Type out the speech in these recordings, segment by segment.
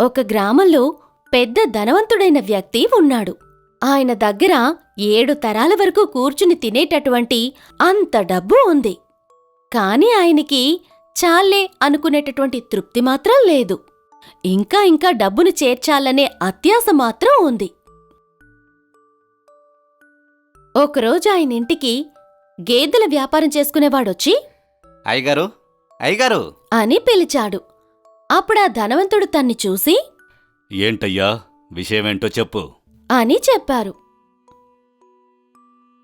ఒక గ్రామంలో పెద్ద ధనవంతుడైన వ్యక్తి ఉన్నాడు. ఆయన దగ్గర ఏడు తరాల వరకు కూర్చుని తినేటటువంటి అంత డబ్బు ఉంది. కాని ఆయనకి చాలే అనుకునేటటువంటి తృప్తి మాత్రం లేదు. ఇంకా ఇంకా డబ్బును చేర్చాలనే అత్యాశ మాత్రం ఉంది. ఒకరోజు ఆయన ఇంటికి గేదెల వ్యాపారం చేసుకునేవాడొచ్చి అయ్యగారు అయ్యగారు! అని పిలిచాడు. అప్పుడా ధనవంతుడు తన్ని చూసి ఏంటయ్యా విషయమేంటో చెప్పు. అని చెప్పారు.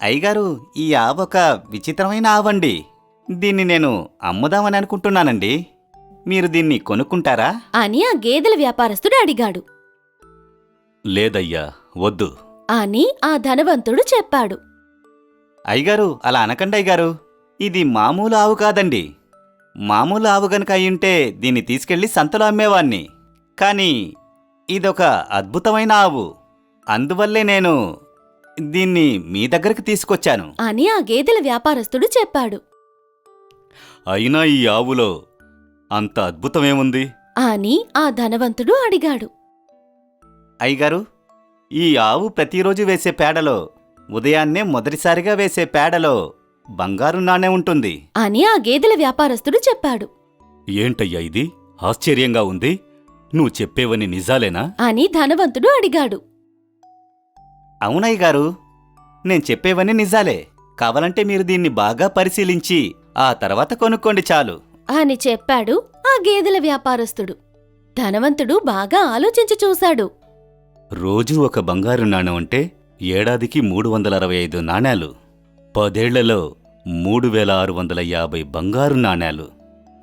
అయ్యగారు ఈ ఆవు ఒక విచిత్రమైన ఆవండి. దీన్ని నేను అమ్ముదామని అనుకుంటున్నానండి. మీరు దీన్ని కొనుక్కుంటారా? అని ఆ గేదెల వ్యాపారస్తుడు అడిగాడు. లేదయ్యా వద్దు. అని ఆ ధనవంతుడు చెప్పాడు. అయ్యగారు అలా అనకండి అయ్యగారు. ఇది మామూలు ఆవు కాదండి. మామూలు ఆవు గనుక అయ్యుంటే దీన్ని తీసుకెళ్ళి సంతలో అమ్మేవాణ్ణి. కానీ ఇదొక అద్భుతమైన ఆవు. అందువల్లే నేను దీన్ని మీ దగ్గరకు తీసుకొచ్చాను. అని ఆ గేదెల వ్యాపారస్తుడు చెప్పాడు. అయినా ఈ ఆవులో అంత అద్భుతమేముంది? అని ఆ ధనవంతుడు అడిగాడు. అయ్యగారు ఈ ఆవు ప్రతిరోజు వేసే పేడలో ఉదయాన్నే మొదటిసారిగా వేసే పేడలో బంగారు నాణెం ఉంటుంది. అని ఆ గేదెల వ్యాపారస్తుడు చెప్పాడు. ఏంటయ్యా ఇది? ఆశ్చర్యంగా ఉంది. నువ్వు చెప్పేవని నిజాలేనా? అని ధనవంతుడు అడిగాడు. అవునయ్య గారు నేను చెప్పేవన్నీ నిజాలే. కావాలంటే మీరు దీన్ని బాగా పరిశీలించి ఆ తర్వాత కొనుక్కోండి చాలు. అని చెప్పాడు ఆ గేదెల వ్యాపారస్తుడు. ధనవంతుడు బాగా ఆలోచించి చూశాడు. రోజూ ఒక బంగారు నాణెం అంటే ఏడాదికి మూడు వందల అరవై ఐదు నాణేలు. పదేళ్ళలో మూడు వేల ఆరు వందల యాభై బంగారు నాణేలు.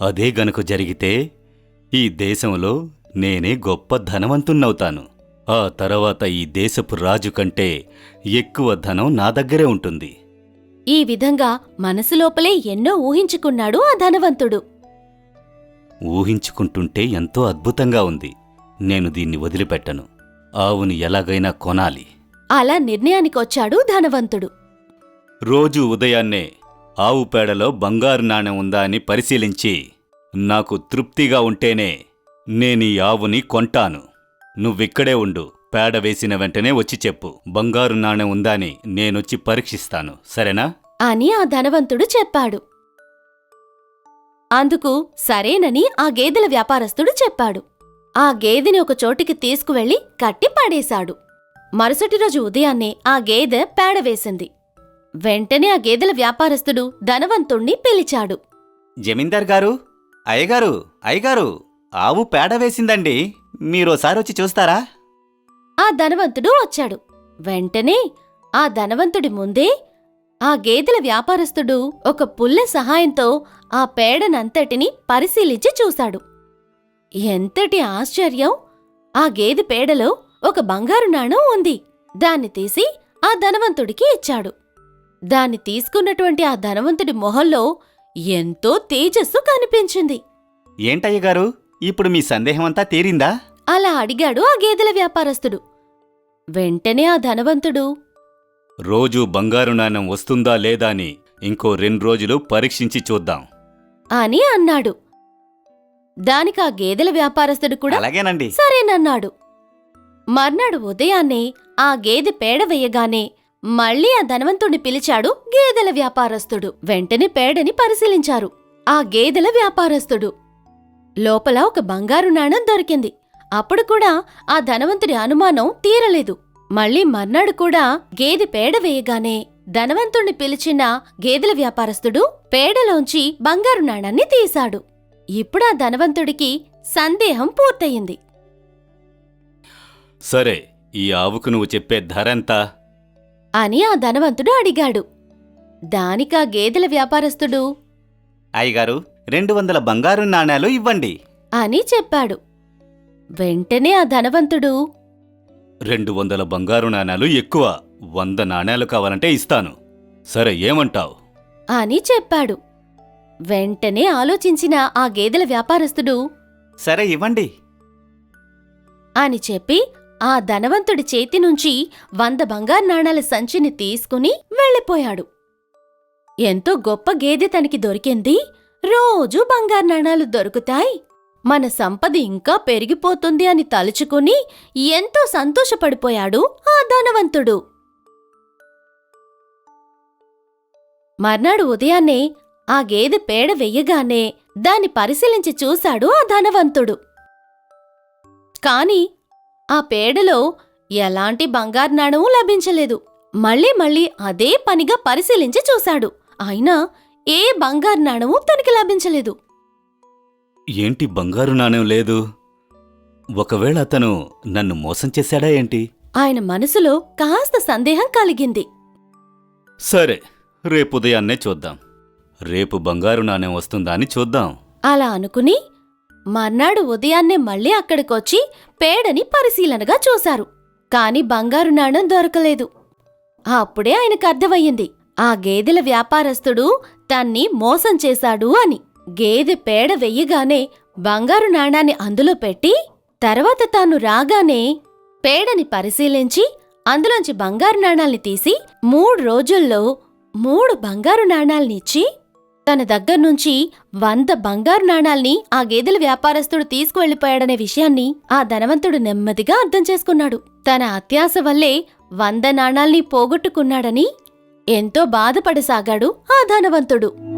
అదే గనుక జరిగితే ఈ దేశంలో నేనే గొప్ప ధనవంతున్నవుతాను ఆ తర్వాత ఈ దేశపు రాజు కంటే ఎక్కువ ధనం నా దగ్గరే ఉంటుంది. ఈ విధంగా మనసు లోపలే ఎన్నో ఊహించుకున్నాడు ఆ ధనవంతుడు. ఊహించుకుంటుంటే ఎంతో అద్భుతంగా ఉంది. నేను దీన్ని వదిలిపెట్టను. ఆవుని ఎలాగైనా కొనాలి. అలా నిర్ణయానికొచ్చాడు ధనవంతుడు. రోజు ఉదయాన్నే ఆవు పేడలో బంగారు నాణెం ఉందా అని పరిశీలించి నాకు తృప్తిగా ఉంటేనే నేనీ ఆవుని కొంటాను. నువ్విక్కడే ఉండు పేడ వేసిన వెంటనే వచ్చి చెప్పు. బంగారు నాణెం ఉందా అని నేనొచ్చి పరీక్షిస్తాను. సరేనా? అని ఆ ధనవంతుడు చెప్పాడు. అందుకు సరేనని ఆ గేదెల వ్యాపారస్తుడు చెప్పాడు. ఆ గేదెని ఒక చోటికి తీసుకువెళ్ళి కట్టి పడేశాడు. మరుసటి రోజు ఉదయాన్నే ఆ గేదె పేడ వేసింది. వెంటనే ఆ గేదెల వ్యాపారస్తుడు ధనవంతుణ్ణి పిలిచాడు. జమీందార్ గారు అయ్యగారు అయ్యగారు ఆవు పేడ వేసిందండి. మీరోసారి వచ్చి చూస్తారా? ఆ ధనవంతుడు వచ్చాడు. వెంటనే ఆ ధనవంతుడి ముందే ఆ గేదెల వ్యాపారస్తుడు ఒక పుల్లె సహాయంతో ఆ పేడనంతటిని పరిశీలించి చూశాడు. ఎంతటి ఆశ్చర్యం! ఆ గేదె పేడలో ఒక బంగారు నాణం ఉంది. దాన్ని తీసి ఆ ధనవంతుడికి ఇచ్చాడు. దాన్ని తీసుకున్నటువంటి ఆ ధనవంతుడి మొహంలో ఎంతో తేజస్సు కనిపించింది. ఏంటయ్యగారు? ఇప్పుడు మీ సందేహమంతా తీరిందా? అలా అడిగాడు ఆ గేదెల వ్యాపారస్తుడు. వెంటనే ఆ ధనవంతుడు రోజూ బంగారు నాణెం వస్తుందా లేదా అని ఇంకో రెండు రోజులు పరీక్షించి చూద్దాం. అని అన్నాడు. దానికి ఆ గేదెల వ్యాపారస్తుడు కూడా అలాగేనండి. సరేనన్నాడు. మర్నాడు ఉదయాన్నే ఆ గేదె పేడ వేయగానే మళ్ళీ ఆ ధనవంతుణ్ణి పిలిచాడు గేదెల వ్యాపారస్తుడు. వెంటనే పేడని పరిశీలించారు. ఆ గేదెల వ్యాపారస్తుడు. లోపల ఒక బంగారు నాణం దొరికింది. అప్పుడు కూడా ఆ ధనవంతుడి అనుమానం తీరలేదు. మళ్ళీ మర్నాడు కూడా గేదె పేడ వేయగానే ధనవంతుణ్ణి పిలిచిన గేదెల వ్యాపారస్తుడు పేడలోంచి బంగారు నాణాన్ని తీశాడు. ఇప్పుడా ధనవంతుడికి సందేహం పూర్తయింది. సరే ఈ ఆవుకు నువ్వు చెప్పే ధరెంతా అని ఆ ధనవంతుడు అడిగాడు. దానికా గేదెల వ్యాపారస్తుడు? అయ్యగారు రెండు వందల బంగారు నాణేలు ఇవ్వండి. అని చెప్పాడు. వెంటనే ఆ ధనవంతుడు రెండు వందల బంగారు నాణేలు ఎక్కువ వంద నాణేలు కావాలంటే ఇస్తాను. సరే ఏమంటావ్? అని చెప్పాడు. వెంటనే ఆలోచించిన ఆ గేదెల వ్యాపారస్తుడు సరే ఇవ్వండి. అని చెప్పి ఆ ధనవంతుడి చేతి నుంచి వంద బంగారు నాణాల సంచిని తీసుకుని వెళ్ళిపోయాడు. ఎంతో గొప్ప గేదె తనకి దొరికింది. రోజూ బంగారు నాణాలు దొరుకుతాయి. మన సంపద ఇంకా పెరిగిపోతుంది అని తలుచుకుని ఎంతో సంతోషపడిపోయాడు ఆ ధనవంతుడు. మర్నాడు ఉదయాన్నే ఆ గేదె పేడ వెయ్యగానే దాన్ని పరిశీలించి చూశాడు ఆ ధనవంతుడు. కాని ఆ పేడలో ఎలాంటి బంగారు నాణము లభించలేదు. మళ్ళీ మళ్ళీ అదే పనిగా పరిశీలించి చూశాడు. అయినా ఏ బంగారు నాణము తనకి లభించలేదు. ఏంటి బంగారు నాణెం లేదు? ఒకవేళ అతను నన్ను మోసం చేశాడా ఏంటి? ఆయన మనసులో కాస్త సందేహం కలిగింది. సరే రేపు ఉదయాన్నే చూద్దాం. రేపు బంగారు నాణెం వస్తుందా అని చూద్దాం. అలా అనుకుని మర్నాడు ఉదయాన్నే మళ్ళీ అక్కడికొచ్చి పేడని పరిశీలనగా చూశారు. కాని బంగారు నాణం దొరకలేదు. అప్పుడే ఆయనకు అర్థమయ్యింది. ఆ గేదెల వ్యాపారస్తుడు తన్ని మోసం చేశాడు అని. గేదె పేడ వెయ్యగానే బంగారు నాణాన్ని అందులో పెట్టి తర్వాత తాను రాగానే పేడని పరిశీలించి అందులోంచి బంగారు నాణాల్ని తీసి మూడు రోజుల్లో మూడు బంగారు నాణాల్నిచ్చి తన దగ్గర్నుంచి వంద బంగారు నాణాల్ని ఆ గేదెల వ్యాపారస్తుడు తీసుకువెళ్ళిపోయాడనే విషయాన్ని ఆ ధనవంతుడు నెమ్మదిగా అర్థం చేసుకున్నాడు. తన అత్యాశ వల్లే వంద నాణాల్ని పోగొట్టుకున్నాడని ఎంతో బాధపడసాగాడు ఆ ధనవంతుడు.